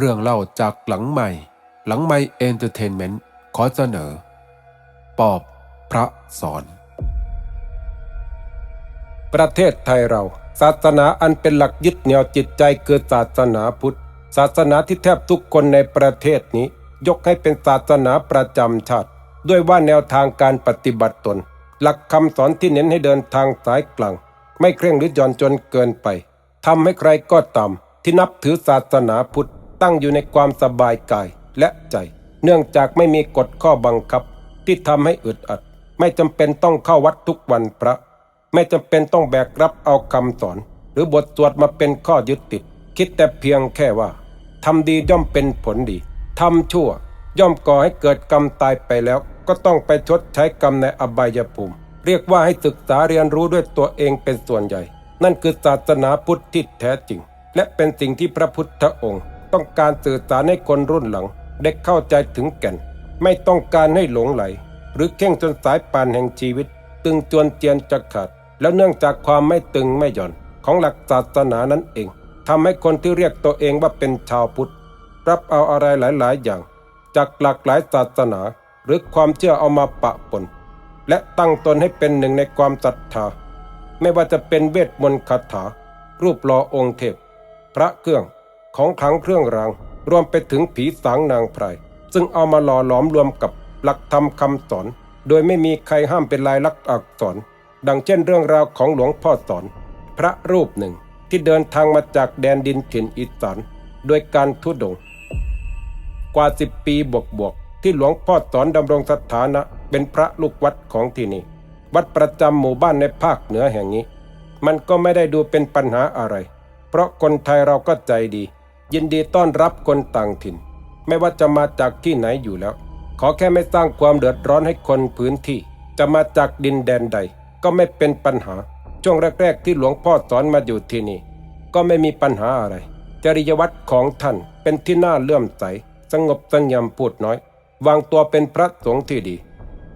เรื่องเล่าจากหลังใหม่ หลังใหม่เอนเตอร์เทนเมนต์ขอเสนอ ปอบพระสอน ประเทศไทยเราศาสนาอันเป็นหลักยึดเหนี่ยวจิตใจคือศาสนาพุทธ ศาสนาที่แทบทุกคนในประเทศนี้ ยกให้เป็นศาสนาประจำชาติ ด้วยว่าแนวทางการปฏิบัติตน หลักคำสอนที่เน้นให้เดินทางสายกลาง ไม่เคร่งหรือหย่อนจนเกินไปทำให้ใครก็ตามที่นับถือศาสนาพุทธ ตั้งอยู่ในความสบายกายและใจ เนื่องจากไม่มีกฎข้อบังคับที่ทำให้อึดอัด ไม่จำเป็นต้องเข้าวัดทุกวันพระ ไม่จำเป็นต้องแบกรับเอาคำสอน หรือบทสวดมาเป็นข้อยึดติด คิดแต่เพียงแค่ว่าทำดีย่อมเป็นผลดีทำชั่ว ย่อมก่อให้เกิดกรรมตายไปแล้ว ก็ต้องไปชดใช้กรรมในอบายภูมิ เรียกว่าให้ศึกษาเรียนรู้ด้วยตัวเองเป็นส่วนใหญ่ นั่นคือศาสนาพุทธที่แท้จริง และเป็นสิ่งที่พระพุทธองค์ ต้องการสื่อสารให้คนรุ่นหลัง ได้เข้าใจถึงแก่น ไม่ต้องการให้หลงไหล หรือเข่งจนสายป่านแห่งชีวิต ตึงจวนเจียนจะขาด แล้วเนื่องจากความไม่ตึงไม่หย่อน ของหลักศาสนานั้นเองทำให้คนที่เรียกตัวเองว่าเป็นชาวพุทธ รับเอาอะไรหลาย ๆ อย่าง จากหลากหลายศาสนา หรือความเชื่อเอามาปะปนและตั้งตนให้เป็นหนึ่งในความศรัทธา ไม่ว่าจะเป็นเวทมนต์คาถา รูปหล่อองค์เทพ พระเครื่อง ของขลังเครื่องราง รวมไปถึงผีสางนางไพรซึ่งเอามาหล่อหลอมรวมกับหลักธรรมคำสอน โดยไม่มีใครห้ามเป็นลายลักษณ์อักษร ดังเช่นเรื่องราวของหลวงพ่อสอน พระรูปหนึ่งที่เดินทางมาจากแดนดินถิ่นอีสานโดยการทุดง กว่าสิบปีบวกบวกๆที่หลวงพ่อสอนดำรงสถานะเป็นพระลูกวัดของที่นี่ วัดประจำหมู่บ้านในภาคเหนือแห่งนี้ มันก็ไม่ได้ดูเป็นปัญหาอะไร เพราะคนไทยเราก็ใจดี ยินดีต้อนรับคนต่างถิ่น ไม่ว่าจะมาจากที่ไหนอยู่แล้ว ขอแค่ไม่สร้างความเดือดร้อนให้คนพื้นที่ จะมาจากดินแดนใด ก็ไม่เป็นปัญหา ช่วงแรก ๆ ที่หลวงพ่อสอนมาอยู่ที่นี่ ก็ไม่มีปัญหาอะไร จริยวัตรของท่านเป็นที่น่าเลื่อมใส สงบสงยำพูดน้อย วางตัวเป็นพระสงฆ์ที่ดี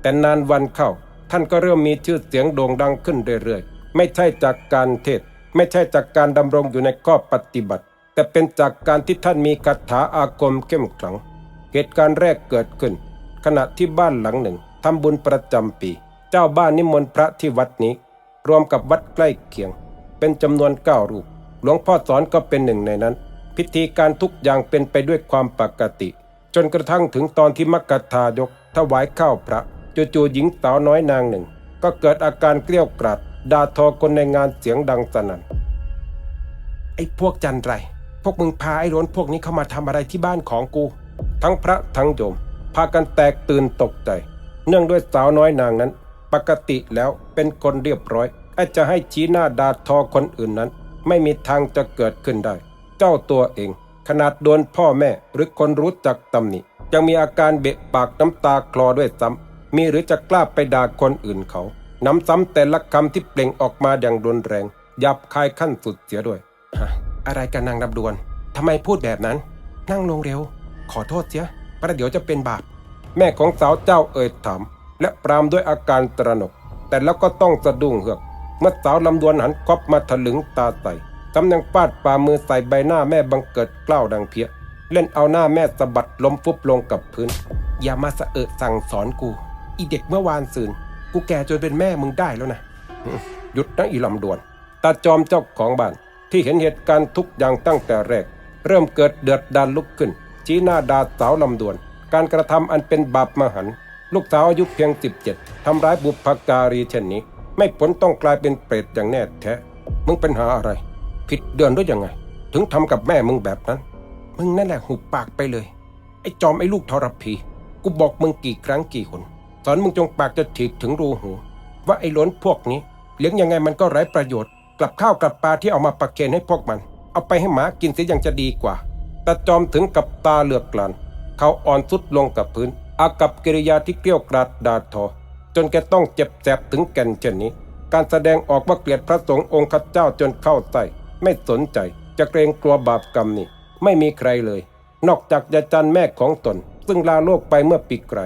แต่นานวันเข้า ท่านก็เริ่มมีชื่อเสียงโด่งดังขึ้นเรื่อยๆ ไม่ใช่จากการเทศ ไม่ใช่จากการดำรงอยู่ในข้อปฏิบัติ แต่เป็นจากการที่ท่านมีคาถาอาคมเข้มขลัง เหตุการณ์แรกเกิดขึ้น ขณะที่บ้านหลังหนึ่งทำบุญประจำปี เจ้าบ้านนิมนต์พระที่วัดนี้ รวมกับวัดใกล้เคียง เป็นจำนวนเก้ารูป หลวงพ่อสอนก็เป็นหนึ่งในนั้น พิธีการทุกอย่างเป็นไปด้วยความปกติ จนกระทั่งถึงตอนที่มักกะทายกถวายข้าวพระจู่ๆหญิงสาวน้อยนางหนึ่ง ก็เกิดอาการเกลี้ยวกราดด่าทอคนในงานเสียงดังสนั่นไอ้พวกจันไร พวกมึงพาไอ้โรนพวกนี้เข้ามาทำอะไรที่บ้านของกู ทั้งพระทั้งโยม พากันแตกตื่นตกใจ เนื่องด้วยสาวน้อยนางนั้น ปกติแล้วเป็นคนเรียบร้อยไอ้จะให้ชี้หน้าด่าทอคนอื่นนั้น ไม่มีทางจะเกิดขึ้นได้ เจ้าตัวเอง ขนาดโดนพ่อแม่หรือคนรู้จักตำหนิยังมีอาการเบะปากน้ำตาคลอด้วยซ้ำมีหรือจะกล้าไปด่าคนอื่นเขาน้ำซ้ำแต่ละคำที่เปล่งออกมาอย่างรุนแรงหยับคายขั้นสุดเสียด้วย อะไรกันนางดำดวน ทำไมพูดแบบนั้น นั่งลงเร็ว ขอโทษเสียประเดี๋ยวจะเป็นบาป แม่ของสาวเจ้าเอ่ยถาม และปรามด้วยอาการตระหนก แต่แล้วก็ต้องสะดุ้งเหือก เมื่อสาวลำดวนหันควับมาถลึงตาใส่กำลังปาดฝ่ามือใส่ใบหน้าแม่บังเกิดกล้าวดังเพี้ยเล่นเอาหน้าแม่สะบัดล้มฟุบลงกับพื้น อย่ามาสะเอะสั่งสอนกู อีเด็กเมื่อวานซืน กูแก่จนเป็นแม่มึงได้แล้วนะ หยุดนะอีลำดวน ตาจอมเจ้าของบ้าน ที่เห็นเหตุการณ์ทุกอย่างตั้งแต่แรก เริ่มเกิดเดือดดานลุกขึ้น ชี้หน้าดาสาวลำดวน การกระทำอันเป็นบาปมหันต์ลูกสาวอายุเพียง 17ทำร้ายบุพการีเช่นนี้ ไม่ผลต้องกลายเป็นเปรตอย่างแน่แท้มึงเป็นหาอะไร ผิดเดือนด้วยยังไง ถึงทำกับแม่มึงแบบนั้น มึงนั่นแหละหุบปากไปเลย ไอ้จอมไอ้ลูกทรพีกูบอกมึงกี่ครั้งกี่คนสอนมึงจงปากจะถีบถึงรูหู ว่าไอ้ล้นพวกนี้ เลี้ยงยังไงมันก็ไร้ประโยชน์ กลับข้าวกลับปลาที่เอามาประเคนให้พวกมัน เอาไปให้หมากินเสียยังจะดีกว่าตาจอมถึงกับตาเหลือกกลันเขาอ่อนสุดลงกับพื้น อากับกิริยาที่เกลี้ยวกราดดาทอ จนแกต้องเจ็บแสบถึงแก่นเช่นนี้ การแสดงออกว่าเกลียดพระสงฆ์องค์ข้าเจ้าจนเข้าใจไม่สนใจ จะเกรงกลัวบาปกรรมนี่ไม่มีใครเลย นอกจากยายจันแม่ของตน ซึ่งลาโลกไปเมื่อปีไกล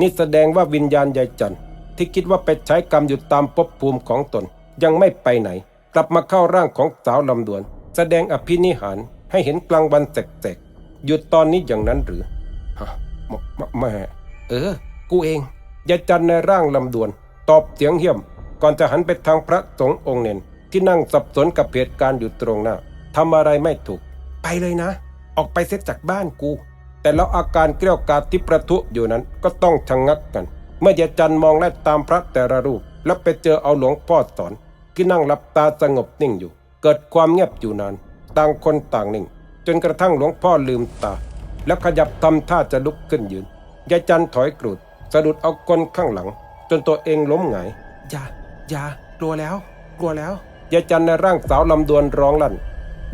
นี่แสดงว่าวิญญาณยายจันที่คิดว่าไปใช้กรรมอยู่ตามภพภูมิของตนยังไม่ไปไหน กลับมาเข้าร่างของสาวลำดวน แสดงอภินิหารให้เห็นกลางวันแสกๆหยุดตอนนี้อย่างนั้นหรือฮะมมแม่เออ กูเองยายจันในร่างลำดวน ตอบเสียงเหี้ยม ก่อนจะหันไปทางพระสงฆ์องค์เนนที่นั่งสับสนกับเหตุการณ์อยู่ตรงหน้าทำอะไรไม่ถูก ไปเลยนะ ออกไปเสียจากบ้านกู แต่แล้วอาการเกลียวกาดที่ประทุอยู่นั้นก็ต้องชะงงักกัน เมื่อยายจันมองและตามพระแต่ละรูป แล้วไปเจอเอาหลวงพ่อสอน ที่นั่งหลับตาสงบนิ่งอยู่ เกิดความเงียบอยู่นาน ต่างคนต่างนิ่ง จนกระทั่งหลวงพ่อลืมตา แล้วขยับทำท่าจะลุกขึ้นยืนยายจันถอยกรูดสะดุดเอาคนข้างหลัง จนตัวเองล้มหงายอย่าอย่ากลัวแล้ว กลัวแล้วยายจันในร่างสาวลำดวนร้องลั่น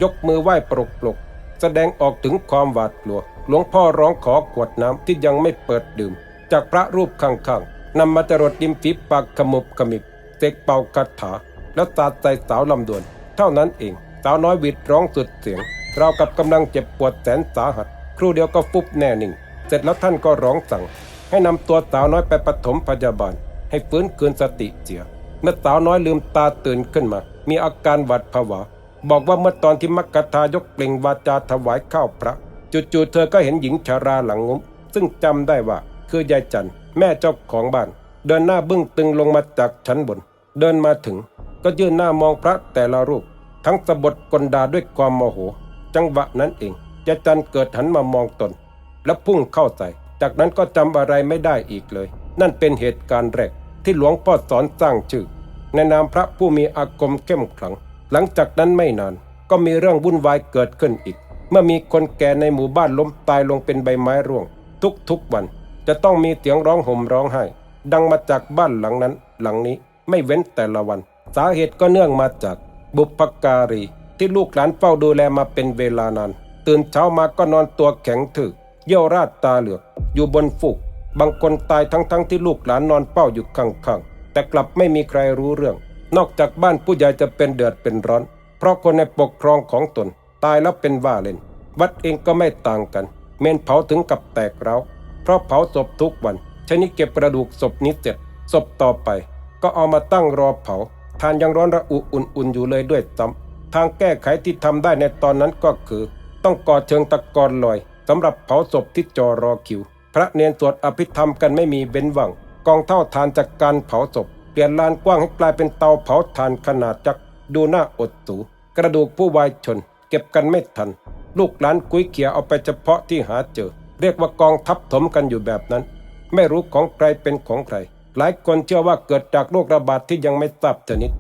ยกมือไหว้ปรกปรกแสดงออกถึงความหวาดกลัว หลวงพ่อร้องขอขวดน้ำที่ยังไม่เปิดดื่ม จากพระรูปข้างๆนำมาจรดริมฝีปากขมุบขมิบเสกเป่าคาถา แล้วสาดใส่สาวลำดวน เท่านั้นเอง สาวน้อยวิดร้องสุดเสียงเรากับกำลังเจ็บปวดแสนสาหัส ครู่เดียวก็ฟุบแน่นิ่ง เสร็จแล้วท่านก็ร้องสั่ง ให้นำตัวสาวน้อยไปปฐมพยาบาล ให้ฟื้นคืนสติเสีย เมื่อสาวน้อยลืมตาตื่นขึ้นมา มีอาการหวาดผวา บอกว่าเมื่อตอนที่มักกะทายกเปล่งวาจาถวายข้าวพระจู่ๆเธอก็เห็นหญิงชาราหลังงุ้มซึ่งจำได้ว่าคือยายจันแม่เจ้าของบ้าน เดินหน้าบึ้งตึงลงมาจากชั้นบน เดินมาถึง ก็ยื่นหน้ามองพระแต่ละรูป ทั้งสะบดกลดาด้วยความโมโห จังหวะนั้นเองยาจันเกิดหันมามองตน และพุ่งเข้าใส่ จากนั้นก็จำอะไรไม่ได้อีกเลย นั่นเป็นเหตุการณ์แรกที่หลวงพ่อสอนสร้างชื่อ ในนามพระผู้มีอาคมเข้มขลัง หลังจากนั้นไม่นาน ก็มีเรื่องวุ่นวายเกิดขึ้นอีก เมื่อมีคนแก่ในหมู่บ้านล้มตายลงเป็นใบไม้ร่วง ทุกๆวัน จะต้องมีเสียงร้องห่มร้องไห้ ดังมาจากบ้านหลังนั้น หลังนี้ไม่เว้นแต่ละวัน สาเหตุก็เนื่องมาจากบุพการีที่ลูกหลานเฝ้าดูแลมาเป็นเวลานาน ตื่นเช้ามาก็นอนตัวแข็งถึก เยี่ยวราดตาเหลือก อยู่บนฟูก บางคนตายทั้งๆทที่ลูกหลานนอนเป้าอยู่ข้างๆ แต่กลับไม่มีใครรู้เรื่อง นอกจากบ้านผู้ใหญ่จะเป็นเดือดเป็นร้อน เพราะคนในปกครองของตน ตายแล้วเป็นว่าเล่น วัดเองก็ไม่ต่างกัน เมนเผาถึงกับแตกเร้าเพราะเผาศพทุกวันชนิดเก็บกระดูกศพนี้เสร็จศพต่อไป ก็เอามาตั้งรอเผา ทานยังร้อนระอุอุ่นๆอยู่เลยด้วยซ้ำทางแก้ไขที่ทำได้ในตอนนั้นก็คือ ต้องก่อเชิงตะกอนลอยสำหรับเผาศพที่จอรอคิว พระเนนสวดอภิธรรมกันไม่มีเบ้นหวัง กองเท่าทานจากการเผาศพ เปลี่ยนลานกว้างให้กลายเป็นเตาเผาทานขนาดจักดูหน้าอดสูกระดูกผู้วายชน เก็บกันไม่ทัน ลูกหลานกุ้ยเขียเอาไปเฉพาะที่หาเจอ เรียกว่ากองทับถมกันอยู่แบบนั้น ไม่รู้ของใครเป็นของใคร หลายคนเชื่อว่าเกิดจากโรคระบาดที่ยังไม่ทราบชนิด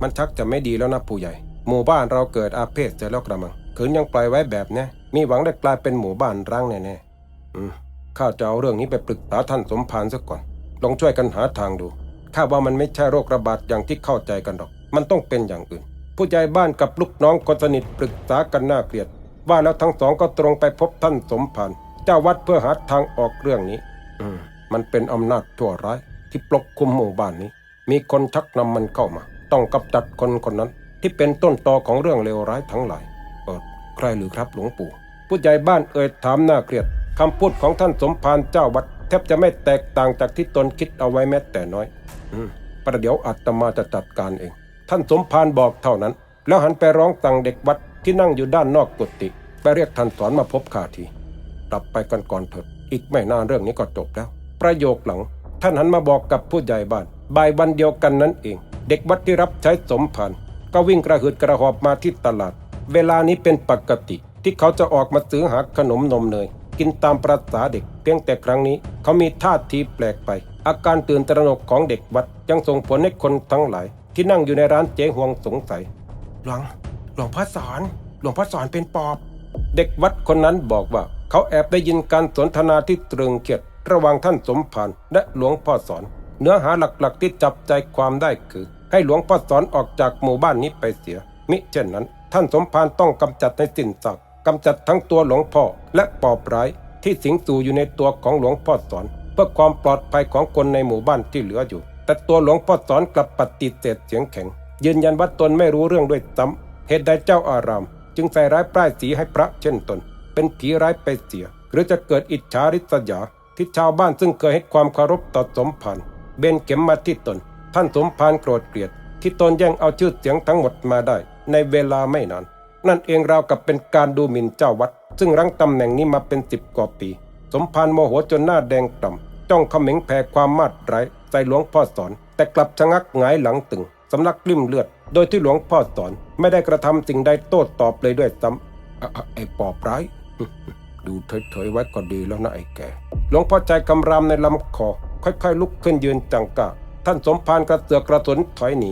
มันชักจะไม่ดีแล้วนะผู้ใหญ่ หมู่บ้านเราเกิดอาเพศเสียแล้วกระมังขืนยังปล่อยไว้แบบนี้มีหวังได้กลายเป็นหมู่บ้านร้างแน่ๆอืมข้าจะเอาเรื่องนี้ไปปรึกษาท่านสมภารซะก่อนลองช่วยกันหาทางดูข้าว่ามันไม่ใช่โรคระบาดอย่างที่เข้าใจกันหรอก มันต้องเป็นอย่างอื่น ผู้ใหญ่บ้านกับลูกน้องคนสนิทปรึกษากันน่าเกลียด ว่าแล้วทั้งสองก็ตรงไปพบท่านสมภารเจ้าวัดเพื่อหาทางออกเรื่องนี้ อื มันเป็นอำนาจทั่วร้ายที่ปกคลุมหมู่บ้านนี้ มีคนชักนำมันเข้ามา ต้องกำจัดคนคนนั้น ที่เป็นต้นตอของเรื่องเลวร้ายทั้งหลายเออใครหรือครับหลวงปู่ ผู้ใหญ่บ้านเอ่ยถามหน่าเกลียดคำพูดของท่านสมภารเจ้าวัดแทบจะไม่แตกต่างจากที่ตนคิดเอาไว้แม้แต่น้อย อืมประเดี๋ยวอาตมาจะจัดการเอง ท่านสมภารบอกเท่านั้น แล้วหันไปร้องสั่งเด็กวัดที่นั่งอยู่ด้านนอกกุฏิไปเรียกท่านสอนมาพบข้าทีกลับไปกันก่อนเถิด อีกไม่นานเรื่องนี้ก็จบแล้ว ประโยคหลัง ท่านหันมาบอกกับผู้ใหญ่บ้านบ่ายวันเดียวกันนั้นเอง เด็กวัดที่รับใช้สมภารก็วิ่งกระหืดกระหอบมาที่ตลาด เวลานี้เป็นปกติ ที่เขาจะออกมาซื้อหาขนมนมเนยกินตามประษาเด็ก เพียงแต่ครั้งนี้ เขามีท่าทีแปลกไป อาการตื่นตระหนกของเด็กวัดยังส่งผลให้คนทั้งหลาย ที่นั่งอยู่ในร้านเจ๊ฮวงสงสัย หลวงหลวงพ่อสอนหลวงพ่อสอนเป็นปอบ เด็กวัดคนนั้นบอกว่า เขาแอบได้ยินการสนทนาที่ตรึงเครียด ระหว่างท่านสมภารและหลวงพ่อสอน เนื้อหาหลักๆที่จับใจความได้คือ ให้หลวงพ่อสอนออกจากหมู่บ้านนี้ไปเสีย มิเช่นนั้น ท่านสมภารต้องกำจัดในสิ้นซากกำจัดทั้งตัวหลวงพ่อและปอบร้ายที่สิงสู่อยู่ในตัวของหลวงพ่อสอน เพื่อความปลอดภัยของคนในหมู่บ้านที่เหลืออยู่ แต่ตัวหลวงพ่อสอนกลับปฏิเสธเสียงแข็ง ยืนยันว่าตนไม่รู้เรื่องด้วยซ้ำเหตุใดเจ้าอาราม จึงใส่ร้ายป้ายสีให้พระเช่นตน เป็นผีร้ายไปเสีย หรือจะเกิดอิจฉาริษยา ที่ชาวบ้านซึ่งเคยให้ความเคารพต่อสมภารเบนเข็มมาที่ตน ท่านสมภารโกรธเกลียด ที่ตนแย่งเอาชื่อเสียงทั้งหมดมาได้ ในเวลาไม่นานนั่นเองราวกับเป็นการดูหมิ่นเจ้าวัด ซึ่งรั้งตำแหน่งนี้มาเป็นสิบกว่าปี สมภารโมโหจนหน้าแดงกล่ำจ้องเขม็งแผ่ความมาดร้ายใส่หลวงพ่อสอน แต่กลับชะงักหงายหลังตึงสำลักกลิ้มเลือด โดยที่หลวงพ่อสอน ไม่ได้กระทำสิ่งใดโต้ตอบเลยด้วยซ้ำไอ้ปอบร้าย ดูเฉยๆไว้ก็ดีแล้วนะไอ้แกหลวงพ่อใจกำรามในลำคอ ค่อยๆ ลุกขึ้นยืนจังกะ ท่านสมภารกระเสือกกระสนถอยหนี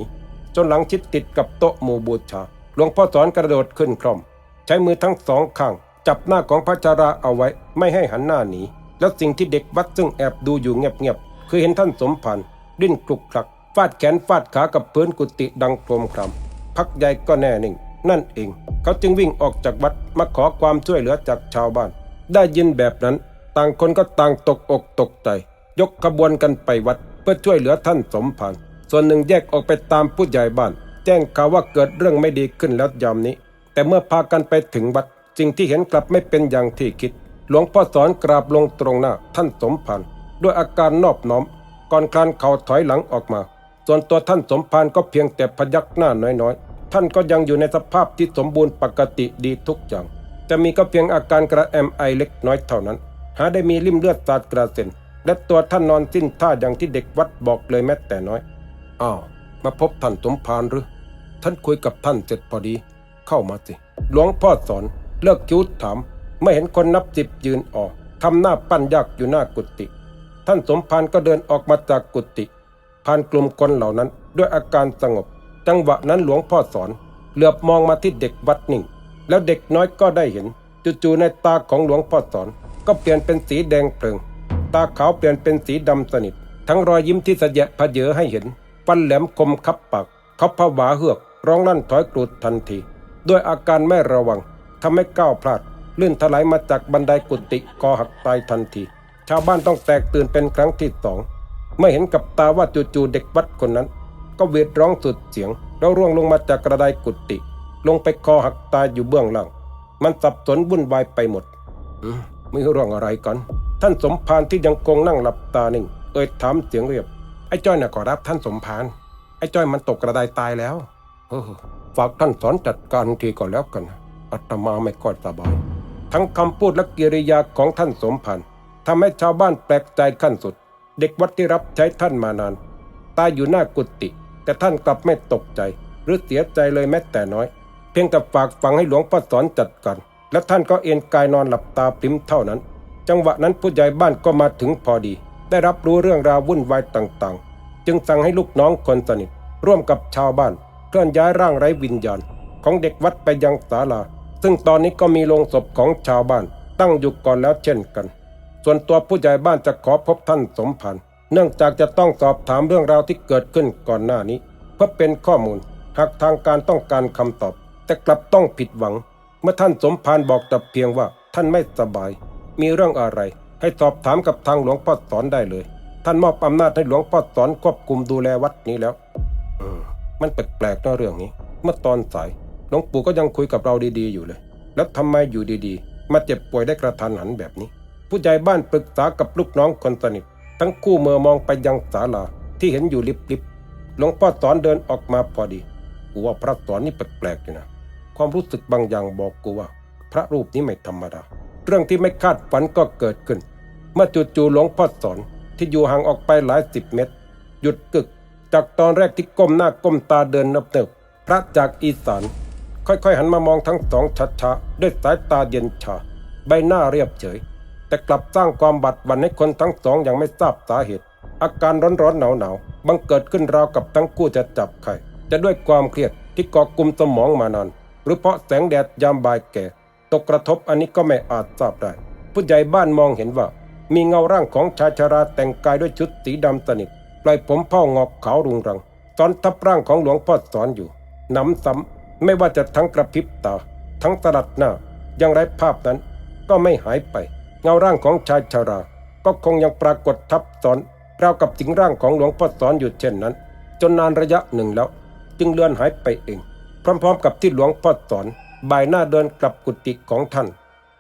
จนหลังชิดติดกับโต๊ะหมู่บูชา หลวงพ่อสอนกระโดดขึ้นคร่อม ใช้มือทั้งสองข้าง จับหน้าของพระจาราเอาไว้ไม่ให้หันหน้าหนีแล้วสิ่งที่เด็กวัดซึ่งแอบดูอยู่เงียบๆคือเห็นท่านสมภารดิ้นคลุกคลักฟาดแขนฟาดขากับพื้นกุฏิดังโครมครามพักใหญ่ก็แน่นิ่ง นั่นเอง เขาจึงวิ่งออกจากวัดมาขอความช่วยเหลือจากชาวบ้าน ได้ยินแบบนั้น ต่างคนก็ต่างตกอกตกใจ ยกขบวนกันไปวัดเพื่อช่วยเหลือท่านสมภารส่วนหนึ่งแยกออกไปตามผู้ใหญ่บ้าน แจ้งข่าวว่าเกิดเรื่องไม่ดีขึ้นแล้วยามนี้ แต่เมื่อพากันไปถึงวัดสิ่งที่เห็นกลับไม่เป็นอย่างที่คิด หลวงพ่อสอนกราบลงตรงหน้าท่านสมภารด้วยอาการนอบน้อม ก่อนคลานเข่าถอยหลังออกมา ส่วนตัวท่านสมภารก็เพียงแต่พยักหน้าน้อยๆ ท่านก็ยังอยู่ในสภาพที่สมบูรณ์ปกติดีทุกอย่าง แต่มีก็เพียงอาการกระแอมไอเล็กน้อยเท่านั้น หาได้มีริ่มเลือดสาดกระเซ็น และตัวท่านนอนสิ้นท่าอย่างที่เด็กวัดบอกเลยแม้แต่น้อย อ้าว มาพบท่านสมภารหรือ ท่านคุยกับท่านเสร็จพอดี เข้ามาสิ หลวงพ่อสอน เลิกคิ้วถาม ไม่เห็นคนนับสิบยืนออกทำหน้าปั้นยากอยู่หน้ากุฏิ ท่านสมภารก็เดินออกมาจากกุฏิ ผ่านกลุ่มคนเหล่านั้นด้วยอาการสงบ จังหวะนั้นหลวงพ่อสอน เหลือบมองมาที่เด็กวัดนิ่ง แล้วเด็กน้อยก็ได้เห็น จู่ๆในตาของหลวงพ่อสอน ก็เปลี่ยนเป็นสีแดงเปลืองตาขาวเปลี่ยนเป็นสีดำสนิท ทั้งรอยยิ้มที่สะแยะพะเยอให้เห็นฟันแหลมคมคับปากเขาผวาเฮือกร้องลั่นถอยกรูดทันทีด้วยอาการไม่ระวังทำให้ก้าวพลาด ลื่นถลายมาจากบันไดกุฏิคอหักตายทันที ชาวบ้านต้องแตกตื่นเป็นครั้งที่สองเมื่อเห็นกับตาว่าจู่ๆเด็กวัดคนนั้น ก็เวทร้องสุดเสียง แล้วร่วงลงมาจากกระไดกุฏิ ลงไปคอหักตายอยู่เบื้องล่าง มันสับสนวุ่นวายไปหมดอืมมีเรื่องอะไรกัน ท่านสมภารที่ยังคงนั่งหลับตานิ่ง เอ่ยถามเสียงเรียบ ไอ้จ้อยน่ะขอรับท่านสมภาร ไอ้จ้อยมันตกกระไดตายแล้วฝากท่านสอนจัดการทีก่อนแล้วกันอาตมาไม่ค่อยสบาย ทั้งคำพูดและกิริยาของท่านสมภารทำให้ชาวบ้านแปลกใจขั้นสุด เด็กวัดที่รับใช้ท่านมานาน ตายอยู่หน้ากุฏิแต่ท่านกลับไม่ตกใจ หรือเสียใจเลยแม้แต่น้อย พียงแต่ฝากฝังให้หลวงพ่อสอนจัดการและท่านก็เอนกายนอนหลับตาปริมเท่านั้น จังหวะนั้นผู้ใหญ่บ้านก็มาถึงพอดี ได้รับรู้เรื่องราววุ่นวายต่างๆ จึงสั่งให้ลูกน้องคนสนิท ร่วมกับชาวบ้าน เคลื่อนย้ายร่างไร้วิญญาณ ของเด็กวัดไปยังศาลา ซึ่งตอนนี้ก็มีโลงศพของชาวบ้าน ตั้งอยู่ก่อนแล้วเช่นกัน ส่วนตัวผู้ใหญ่บ้านจะขอพบท่านสมพันธ์เนื่องจากจะต้องสอบถามเรื่องราวที่เกิดขึ้นก่อนหน้านี้ เพื่อเป็นข้อมูลหากทางการต้องการคำตอบ แต่กลับต้องผิดหวัง เมื่อท่านสมภารบอกแต่เพียงว่าท่านไม่สบาย มีเรื่องอะไร ให้สอบถามกับทางหลวงพ่อสอนได้เลย ท่านมอบอำนาจให้หลวงพ่อสอนควบคุมดูแลวัดนี้แล้วออมันแปลกๆนะเรื่องนี้ เมื่อตอนสายหลวงปู่ก็ยังคุยกับเราดีๆอยู่เลย แล้วทำไมอยู่ดีๆ มาเจ็บป่วยได้กระทันหันแบบนี้ ผู้ใหญ่บ้านปรึกษากับลูกน้องคนสนิททั้งคู่เมื่อมองไปยังศาลาที่เห็นอยู่ลิบๆหลวงพ่อสอนเดินออกมาพอดีกูว่าพระสอนนี่แปลกๆอยู่นะ ความรู้สึกบางอย่างบอกกูว่า พระรูปนี้ไม่ธรรมดา เรื่องที่ไม่คาดฝันก็เกิดขึ้น เมื่อจู่ๆหลวงพ่อสอนที่อยู่ห่างออกไปหลายสิบเมตร หยุดกึก จากตอนแรกที่ก้มหน้าก้มตาเดินเนิบพระจากอีสานค่อยๆหันมามองทั้งสองช้าๆด้วยสายตาเย็นชา ใบหน้าเรียบเฉย แต่กลับสร้างความบัดหวันให้คนทั้งสองอย่างไม่ทราบสาเหตุ อาการร้อนๆหนาวๆบังเกิดขึ้นราวกับทั้งคู่จะจับไข่จะด้วยความเครียดที่เกาะกลุ่มสมองมานาน รือเพราะแสงแดดยามบ่ายแก่ ตกกระทบอันนี้ก็ไม่อาจทราบได้ ผู้ใหญ่บ้านมองเห็นว่า มีเงาร่างของชายชราแต่งกายด้วยชุดสีดำสนิทปล่อยผมเผ้างอกขาวรุงรังซ้อนทับร่างของหลวงพ่อสอนอยู่หน้ำซ้ำไม่ว่าจะทั้งกระพริบตา ทั้งสลัดหน้าย่างไรภาพนั้น ก็ไม่หายไป เงาร่างของชายชรา ก็คงยังปรากฏทับซ้อนราวกับสิงร่างของหลวงพ่อสอนอยู่เช่นนั้น จนนานระยะหนึ่งแล้ว จึงเลือนหายไปเอง พร้อมๆ กับที่หลวงพ่อสอนบ่ายหน้าเดินกลับกุฏิของท่าน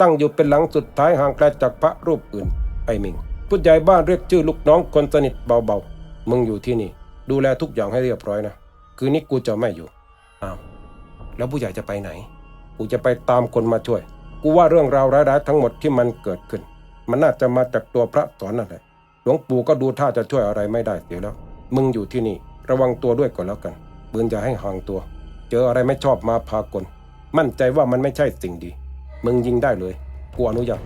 ตั้งอยู่เป็นหลังสุดท้ายห่างไกลจากพระรูปอื่นไอ้มิงผู้ใหญ่บ้านเรียกชื่อลูกน้องคนสนิทเบาๆ มึงอยู่ที่นี่ ดูแลทุกอย่างให้เรียบร้อยนะ คืนนี้กูจะไม่อยู่อ้าวแล้วผู้ใหญ่จะไปไหน กูจะไปตามคนมาช่วย กูว่าเรื่องราวร้ายๆทั้งหมดที่มันเกิดขึ้น มันน่าจะมาจากตัวพระสอนนั่นแหละหลวงปู่ก็ดูท่าจะช่วยอะไรไม่ได้เดี๋ยวแล้ว มึงอยู่ที่นี่ ระวังตัวด้วยก่อนแล้วกันปืนอย่าให้ห่างตัว เจออะไรไม่ชอบมาพากล มั่นใจว่ามันไม่ใช่สิ่งดี มึงยิงได้เลย กูอนุญาต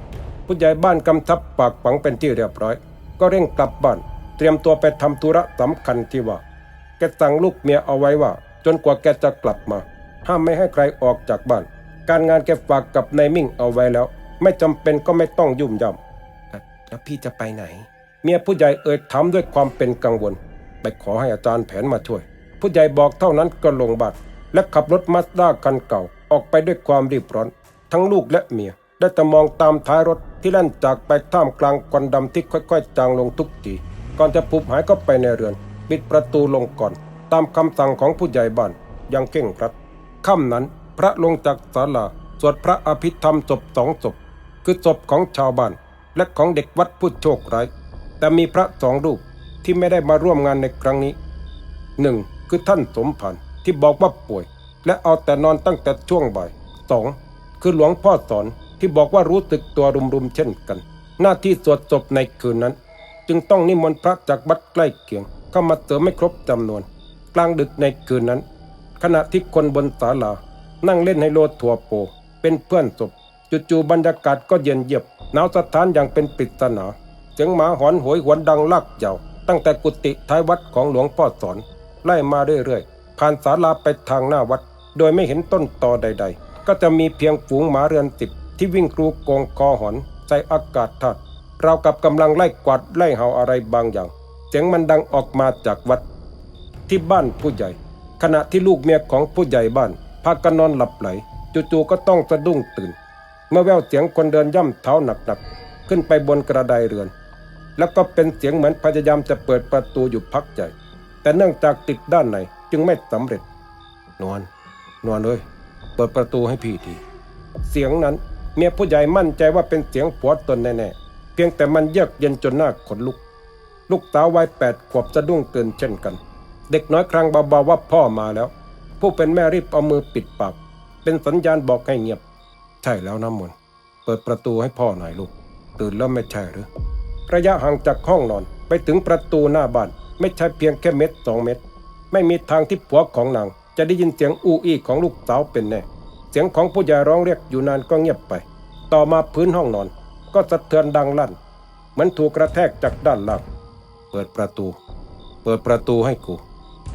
ผู้ใหญ่บ้านกำชับปากฝังเป็นที่เรียบร้อย ก็เร่งกลับบ้าน เตรียมตัวไปทำธุระสำคัญที่ว่า แกสั่งลูกเมียเอาไว้ว่า จนกว่าแกจะกลับมา ห้ามไม่ให้ใครออกจากบ้าน การงานแกฝากกับนายมิ่งเอาไว้แล้ว ไม่จำเป็นก็ไม่ต้องยุ่มย่ำแล้วพี่จะไปไหน เมียผู้ใหญ่เอ่ยถามด้วยความเป็นกังวล ไปขอให้อาจารย์แผนมาช่วย ผู้ใหญ่บอกเท่านั้นก็ลงบัตร และขับรถมาสด้าคันเก่า ออกไปด้วยความรีบร้อน ทั้งลูกและเมีย ได้แต่มองตามท้ายรถที่แล่นจากไปท่ามกลางควันดำที่ค่อยๆ จางลงทุกที ก่อนจะปุบหายก็ไปในเรือน ปิดประตูลงก่อน ตามคำสั่งของผู้ใหญ่บ้านยังเข่งครัดค่ำนั้นพระลงจากศาลาสวดพระอภิธรรมศพสองศพ คือศพของชาวบ้านและของเด็กวัดผู้โชคร้าย แต่มีพระสองรูปที่ไม่ได้มาร่วมงานในครั้งนี้หนึ่งคือท่านสมพันธ์ ที่บอกว่าป่วย และเอาแต่นอนตั้งแต่ช่วงบ่ายสองคือหลวงพ่อสอนที่บอกว่ารู้สึกตัวรุมๆเช่นกัน หน้าที่สวดศพในคืนนั้น จึงต้องนิมนต์พระจากวัดใกล้เคียงเข้ามาเสริมไม่ครบจำนวน กลางดึกในคืนนั้น ขณะที่คนบนศาลา นั่งเล่นไฮโลถั่วโป เป็นเพื่อนศพจู่ๆบรรยากาศก็เย็นเยียบหนาวสถานอย่างเป็นปริศนาเสียงหมาหอนโหยหวนดังลากเหยาตั้งแต่กุฏิท้ายวัดของหลวงพ่อสอนไล่มาเรื่อยๆ ผ่านศาลาไปทางหน้าวัด โดยไม่เห็นต้นตอใด ๆ ก็จะมีเพียงฝูงหมาเรือนติดที่วิ่งกรูโกงคอหอนใส่อากาศธาตุเราวกับกำลังไล่กวาดไล่เห่าอะไรบางอย่าง เสียงมันดังออกมาจากวัด ที่บ้านผู้ใหญ่ ขณะที่ลูกเมียของผู้ใหญ่บ้านพากันนอนหลับไหลจู่ๆก็ต้องสะดุ้งตื่น เมื่อแววเสียงคนเดินย่ำเท้าหนักๆขึ้นไปบนกระไดเรือน แล้วก็เป็นเสียงเหมือนพยายามจะเปิดประตูอยู่พักใหญ่แต่เนื่องจากติดด้านใน จึงไม่สำเร็จ นวลนวลเลยเปิดประตูให้พี่ที เสียงนั้นเมียผู้ใหญ่มั่นใจว่าเป็นเสียงผัวตนแน่ๆ เพียงแต่มันเยือกเย็นจนหน้าขนลุก ลูกสาววัยแปดขวบสะดุ้งตื่นเช่นกัน เด็กน้อยครั้งเบาๆว่าพ่อมาแล้ว ผู้เป็นแม่รีบเอามือปิดปาก เป็นสัญญาณบอกให้เงียบ ใช่แล้วน้ำมนต์เปิดประตูให้พ่อหน่อยลูก ตื่นแล้วไม่ใช่หรือ ระยะห่างจากห้องนอนไปถึงประตูหน้าบ้านไม่ใช่เพียงแค่เม็ดสองเม็ด ไม่มีทางที่ผัวของนางจะได้ยินเสียงอู้อี้ของลูกสาวเป็นแน่ เสียงของผู้ใหญ่ร้องเรียกอยู่นานก็เงียบไป ต่อมาพื้นห้องนอน ก็สะเทือนดังลั่น เหมือนถูกกระแทกจากด้านล่าง เปิดประตู เปิดประตูให้กู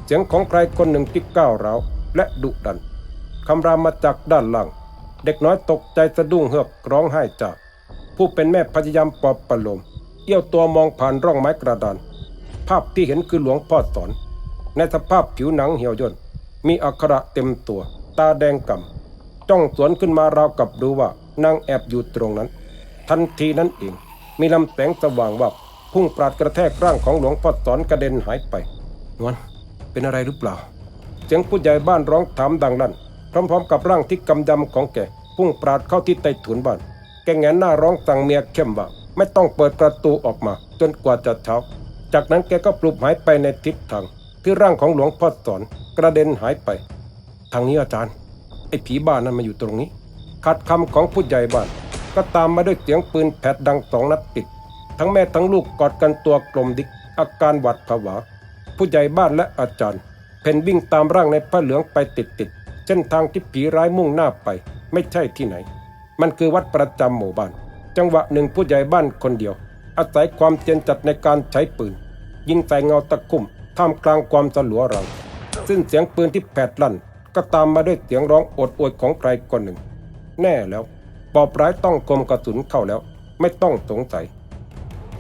เสียงของใครคนหนึ่งที่ก้าวร้าวและดุดัน คำรามมาจากด้านล่าง เด็กน้อยตกใจสะดุ้งเฮือกร้องไห้จาก ผู้เป็นแม่พยายามปลอบประโลม เอี้ยวตัวมองผ่านร่องไม้กระดาน ภาพที่เห็นคือหลวงพ่อสอน ในสภาพผิวหนังเหี่ยวย่นมีอักขระเต็มตัว ตาแดงก่ำจ้องสวนขึ้นมาราวกับรู้ว่านางแอบอยู่ตรงนั้น ทันทีนั้นเอง มีลำแสงสว่างวับพุ่งปราดกระแทกร่างของหลวงพ่อสอนกระเด็นหายไปนวลเป็นอะไรหรือเปล่า เสียงผู้ใหญ่บ้านร้องถามดังลั่นพร้อมๆ กับร่างที่กำยำของแกพุ่งปราดเข้าที่ใต้ถุนบ้าน แกแงนหน้าร้องสั่งเมียเข้มว่าไม่ต้องเปิดประตูออกมา จนกว่าจะเช้า จากนั้นแกก็ปลุกหายไปในทิศทาง ที่ร่างของหลวงพ่อสอนกระเด็นหายไป ทางนี้อาจารย์ ไอ้ผีบ้านนั้นมาอยู่ตรงนี้ขัดคำของผู้ใหญ่บ้าน ก็ตามมาด้วยเสียงปืนแผดดังสองนัดติด ทั้งแม่ทั้งลูกกอดกันตัวกลมดิก อาการหวาดผวา ผู้ใหญ่บ้านและอาจารย์ เพ่นวิ่งตามร่างในผ้าเหลืองไปติดติดเส้นทางที่ผีร้ายมุ่งหน้าไป ไม่ใช่ที่ไหน มันคือวัดประจำหมู่บ้าน จังหวะหนึ่งผู้ใหญ่บ้านคนเดียว อาศัยความเจนจัดในการใช้ปืน ยิงใส่เงาตะคุ่ม ท่ามกลางความสลัวเรา ซึ่งเสียงปืนที่แผดลั่น ก็ตามมาด้วยเสียงร้องโอดโอยของใครคนหนึ่ง แน่แล้วปอบร้ายต้องกลมกระสุนเข้าแล้ว ไม่ต้องสงสัย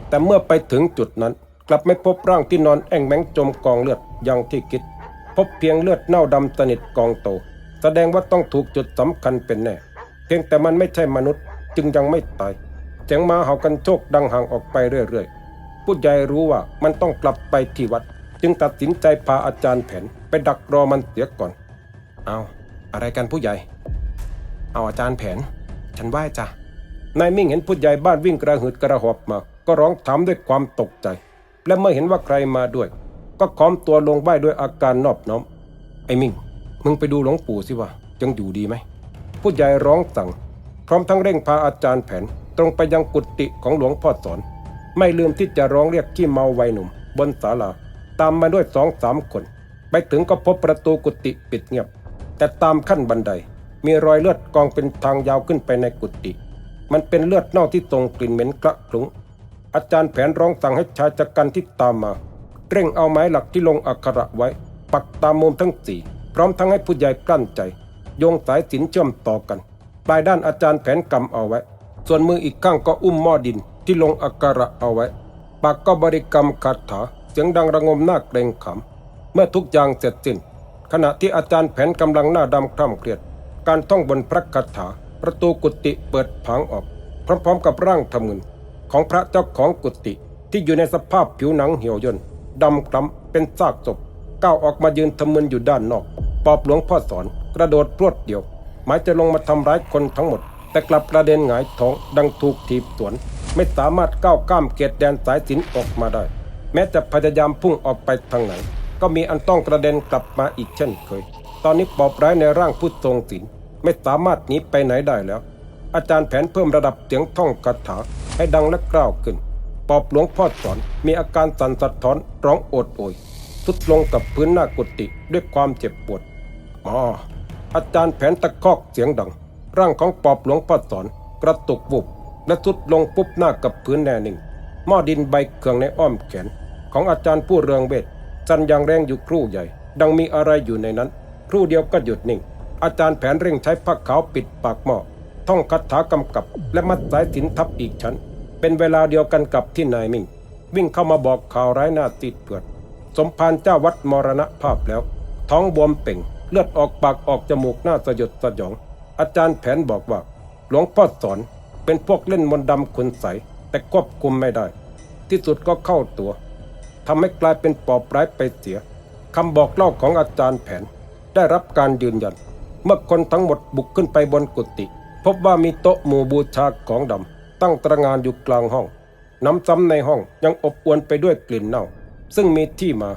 แต่เมื่อไปถึงจุดนั้น กลับไม่พบร่างที่นอนแอ่งแมงจมกองเลือดอย่างที่คิด พบเพียงเลือดเน่าดำสนิทกองโต แสดงว่าต้องถูกจุดสำคัญเป็นแน่ เพียงแต่มันไม่ใช่มนุษย์จึงยังไม่ตายเสียงมาเห่ากันโชคดังห่างออกไปเรื่อยๆผู้ใหญ่รู้ว่ามันต้องกลับไปที่วัด จึงตัดสินใจพาอาจารย์แผนไปดักรอมันเสียก่อน เอาอะไรกันผู้ใหญ่ เอาอาจารย์แผน ฉันไหว้จ้ะ นายมิ่งเห็นผู้ใหญ่บ้านวิ่งกระหืดกระหอบมา ก็ร้องถามด้วยความตกใจ และเมื่อเห็นว่าใครมาด้วย ก็ค้อมตัวลงไหว้ด้วยอาการนอบน้อม ไอ้มิ่ง มึงไปดูหลวงปู่สิว่ายังอยู่ดีไหม ผู้ใหญ่ร้องสั่ง พร้อมทั้งเร่งพาอาจารย์แผน ตรงไปยังกุฏิของหลวงพ่อสอน ไม่ลืมที่จะร้องเรียกขี้เมาวัยหนุ่ม บนศาลา ตามมาด้วยสองสามคน ไปถึงก็พบประตูกุฏิปิดเงียบ แต่ตามขั้นบันได มีรอยเลือดกองเป็นทางยาวขึ้นไปในกุฏิมันเป็นเลือดเน่าที่ทรงกลิ่นเหม็นกระคลุ้งอาจารย์แผนร้องสั่งให้ชายจักรันที่ตามมา เร่งเอาไม้หลักที่ลงอักขระไว้ ปักตามมุมทั้งสี่พร้อมทั้งให้ผู้ใหญ่กลั้นใจโยงสายสินเชื่อมต่อกัน ปลายด้านอาจารย์แผนกำเอาไว้ ส่วนมืออีกข้างก็อุ้มหม้อดินที่ลงอักขระเอาไว้ ปากก็บริกรรมคาถา สียงดังระงมหน้าเกรงขำเมื่อทุกอย่างเสร็จสิ้น ขณะที่อาจารย์แผนกำลังหน้าดำคร่ำเครียด การท่องบนพระคาถา ประตูกุฏิเปิดผางออก พร้อมๆกับร่างทำเงินของพระเจ้าของกุฏิที่อยู่ในสภาพผิวหนังเหี่ยวย่นดำคล้ำเป็นซากศพก้าวออกมายืนทำมึนอยู่ด้านนอก ปอบหลวงพ่อสอน กระโดดพรวดเดียว หมายจะลงมาทำร้ายคนทั้งหมด แต่กลับกระเด็นหงายท้องดังถูกถีบสวน ไม่สามารถก้าวข้ามเกตแดนสายสินออกมาได้ แม้จะพยายามพุ่งออกไปทางไหน ก็มีอันต้องกระเด็นกลับมาอีกเช่นเคย ตอนนี้ปอบร้ายในร่างผู้ทรงศีลไม่สามารถหนีไปไหนได้แล้ว อาจารย์แผนเพิ่มระดับเสียงท่องคาถาให้ดังและกล้าวขึ้น ปอบหลวงพ่อสอนมีอาการสั่นสะท้อนร้องโอดโอยทุดลงกับพื้นหน้ากุฏิด้วยความเจ็บปวดอ๋ออาจารย์แผนตะคอกเสียงดัง ร่างของปอบหลวงพ่อสอนกระตุกวุบและทุดลงปุ๊บหน้ากับพื้นแน่นิ่ง หม้อดินใบเคืองในอ้อมแขน ของอาจารย์ผู้เรืองเวทสั่นอย่างแรงอยู่ครู่ใหญ่ ดังมีอะไรอยู่ในนั้น ครู่เดียวก็หยุดนิ่ง อาจารย์แผนเร่งใช้ผ้าขาวปิดปากหม้อท่องคาถากำกับ และมัดสายสินทับอีกชั้น เป็นเวลาเดียวกันกับที่นายมิ่ง วิ่งเข้ามาบอกข่าวร้ายหน้าติดเปือดสมภารเจ้าวัดมรณภาพแล้ว ท้องบวมเป่ง เลือดออกปากออกจมูกหน้าสยดสยอง อาจารย์แผนบอกว่า หลวงพ่อสอนเป็นพวกเล่นมนต์ดำคุณใส แต่ควบคุมไม่ได้ ที่สุดก็เข้าตัวทำให้กลายเป็นปอบร้ายไปเสียคำบอกเล่าของอาจารย์แผน ได้รับการยืนยัน เมื่อคนทั้งหมดบุกขึ้นไปบนกุฏิพบว่ามีโต๊ะหมู่บูชาของดำตั้งตระงานอยู่กลางห้อง น้ำซ้ำในห้องยังอบอวนไปด้วยกลิ่นเน่า ซึ่งมีที่มา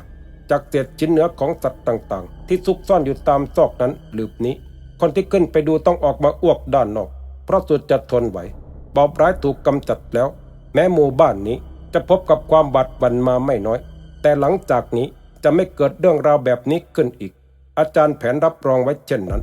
จากเศษชิ้นเนื้อของสัตว์ต่างๆ ที่ซุกซ่อนอยู่ตามซอกนั้นหลืบนี้ คนที่ขึ้นไปดูต้องออกมาอ้วกด้านนอก เพราะสุดจะทนไหวปอบร้ายถูกกำจัดแล้ว แม้หมู่บ้านนี้จะพบกับความบาดบันมาไม่น้อย แต่หลังจากนี้จะไม่เกิดเรื่องราวแบบนี้ขึ้นอีก อาจารย์แผนรับรองไว้เช่นนั้น